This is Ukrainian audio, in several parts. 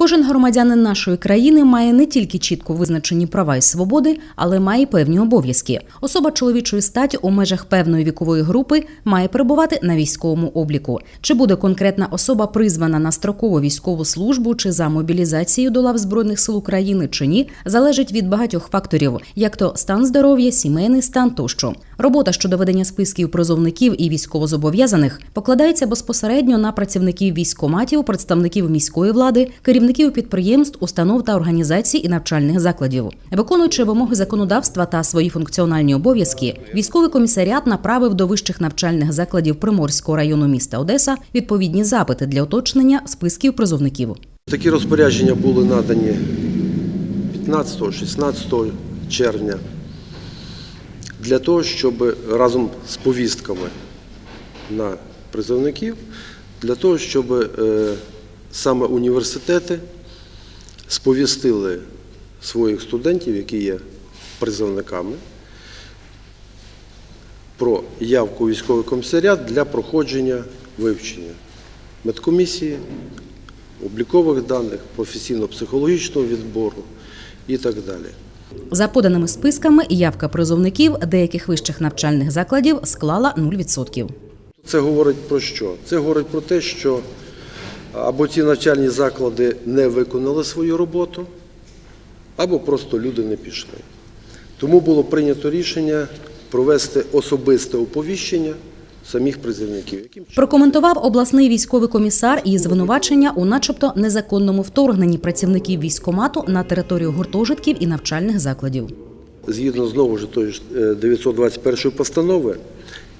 Кожен громадянин нашої країни має не тільки чітко визначені права і свободи, але має певні обов'язки. Особа чоловічої статі у межах певної вікової групи має перебувати на військовому обліку. Чи буде конкретна особа призвана на строкову військову службу чи за мобілізацією до лав збройних сил України чи ні, залежить від багатьох факторів, як то стан здоров'я, сімейний стан тощо. Робота щодо ведення списків призовників і військовозобов'язаних покладається безпосередньо на працівників військоматів, представників міської влади, керівників підприємств, установ та організацій і навчальних закладів. Виконуючи вимоги законодавства та свої функціональні обов'язки, військовий комісаріат направив до вищих навчальних закладів Приморського району міста Одеса відповідні запити для уточнення списків призовників. Такі розпорядження були надані 15-16 червня для того, щоб разом з повістками на призовників, для того, щоб е, саме університети сповістили своїх студентів, які є призовниками, про явку військовий комісаріат для проходження вивчення медкомісії, облікових даних, професійно-психологічного відбору і так далі. За поданими списками, явка призовників деяких вищих навчальних закладів склала 0%. Це говорить про що? Це говорить про те, що або ці навчальні заклади не виконали свою роботу, або просто люди не пішли. Тому було прийнято рішення провести особисте оповіщення самих призовників. Прокоментував обласний військовий комісар і звинувачення у начебто незаконному вторгненні працівників військомату на територію гуртожитків і навчальних закладів. Згідно знову ж тої ж е, 921 постанови,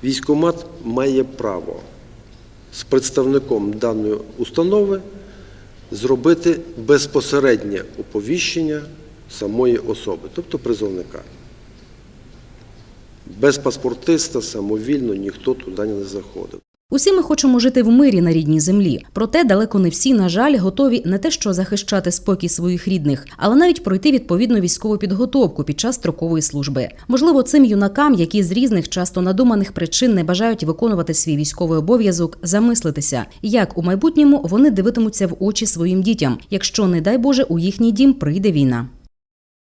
військомат має право з представником даної установи зробити безпосереднє оповіщення самої особи, тобто призовника. Без паспортиста самовільно ніхто туди не заходив. Усі ми хочемо жити в мирі на рідній землі. Проте далеко не всі, на жаль, готові не те, що захищати спокій своїх рідних, але навіть пройти відповідну військову підготовку під час строкової служби. Можливо, цим юнакам, які з різних часто надуманих причин не бажають виконувати свій військовий обов'язок, замислитися, як у майбутньому вони дивитимуться в очі своїм дітям, якщо, не дай Боже, у їхній дім прийде війна.